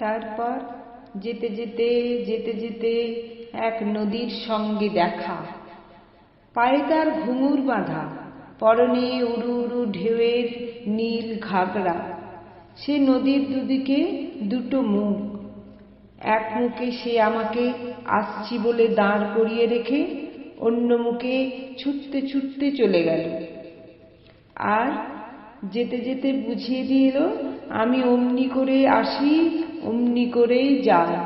তারপর যেতে যেতে যেতে যেতে এক নদীর সঙ্গে দেখা। পায়ে তার ঘুঙুর বাঁধা, পরনে উড়ু উড়ু ঢেউয়ের নীল ঘাগরা। সে নদীর দুদিকে দুটো মুখ। এক মুখে সে আমাকে আসছি বলে দাঁড় করিয়ে রেখে অন্য মুখে ছুটতে ছুটতে চলে গেল। আর যেতে যেতে বুঝিয়ে দিল, আমি অমনি করে আসি, অমনি করেই যাই।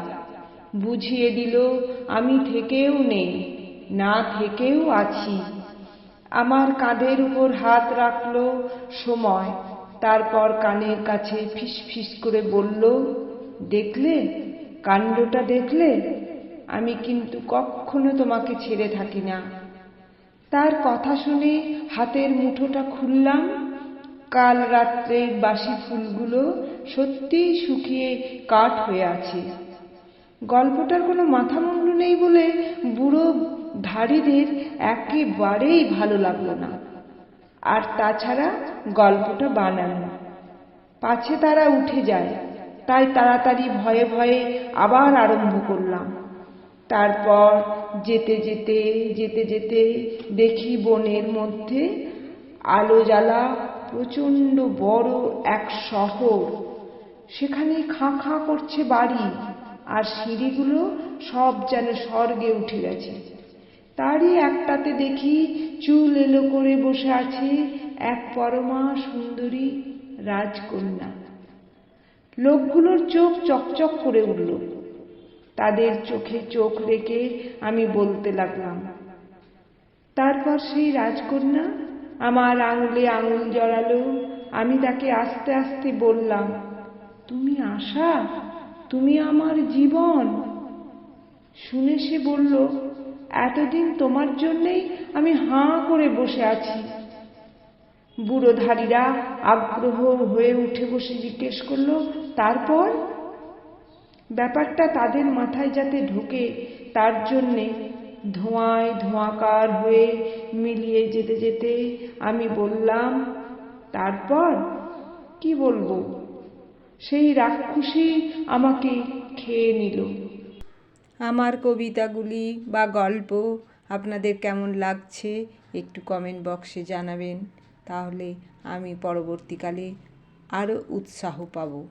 বুঝিয়ে দিল, আমি থেকেও নেই, না থেকেও আছি। আমার কাঁধের উপর হাত রাখল সময়, তারপর কানের কাছে ফিস করে বলল, দেখলে? কাণ্ডটা দেখলে? আমি কিন্তু কখনো তোমাকে ছেড়ে থাকি না। তার কথা শুনে হাতের মুঠোটা খুললাম কাল রাত্রের বাসি ফুলগুলো সত্যিই শুকিয়ে কাঠ হয়ে আছে। গল্পটার কোনো মাথা মুন্ডু নেই বলে বুড়ো ধাড়িদের একেবারেই ভালো লাগল না। আর তাছাড়া গল্পটা বানানো। পাছে তারা উঠে যায়, তাই তাড়াতাড়ি ভয়ে ভয়ে আবার আরম্ভ করলাম। তারপর যেতে যেতে যেতে যেতে দেখি বনের মধ্যে আলো জ্বালা প্রচণ্ড বড় এক শহর। সেখানে খাঁ খাঁ করছে বাড়ি, আর সিঁড়িগুলো সব যেন স্বর্গে উঠে গেছে। তারই একটাতে দেখি চুল এলো করে বসে আছে এক পরমা সুন্দরী রাজকন্যা। লোকগুলোর চোখ চকচক করে উঠল। তাদের চোখে চোখ রেখে আমি বলতে লাগলাম, তারপর সেই রাজকন্যা আমার আঙুলে আঙুল জড়ালো। আমি তাকে আস্তে আস্তে বললাম, তুমি আশা? তুমি আমার জীবন? শুনে সে বলল, এতদিন তোমার জন্যেই আমি হাঁ করে বসে আছি। বুড়োধারীরা আগ্রহ হয়ে উঠে বসে জিজ্ঞেস করল, তারপর? ব্যাপারটা তাদের মাথায় যাতে ঢোকে, তার জন্যে ধোঁয়ায় ধোঁয়াকার হয়ে মিলিয়ে যেতে যেতে আমি বললাম, তারপর কি বলব? সেই রাক্ষসী আমাকে খেয়ে নিল। আমার কবিতাগুলি বা গল্প আপনাদের কেমন লাগছে একটু কমেন্ট বক্সে জানাবেন। তাহলে আমি পরবর্তীকালে আরও উৎসাহ পাবো।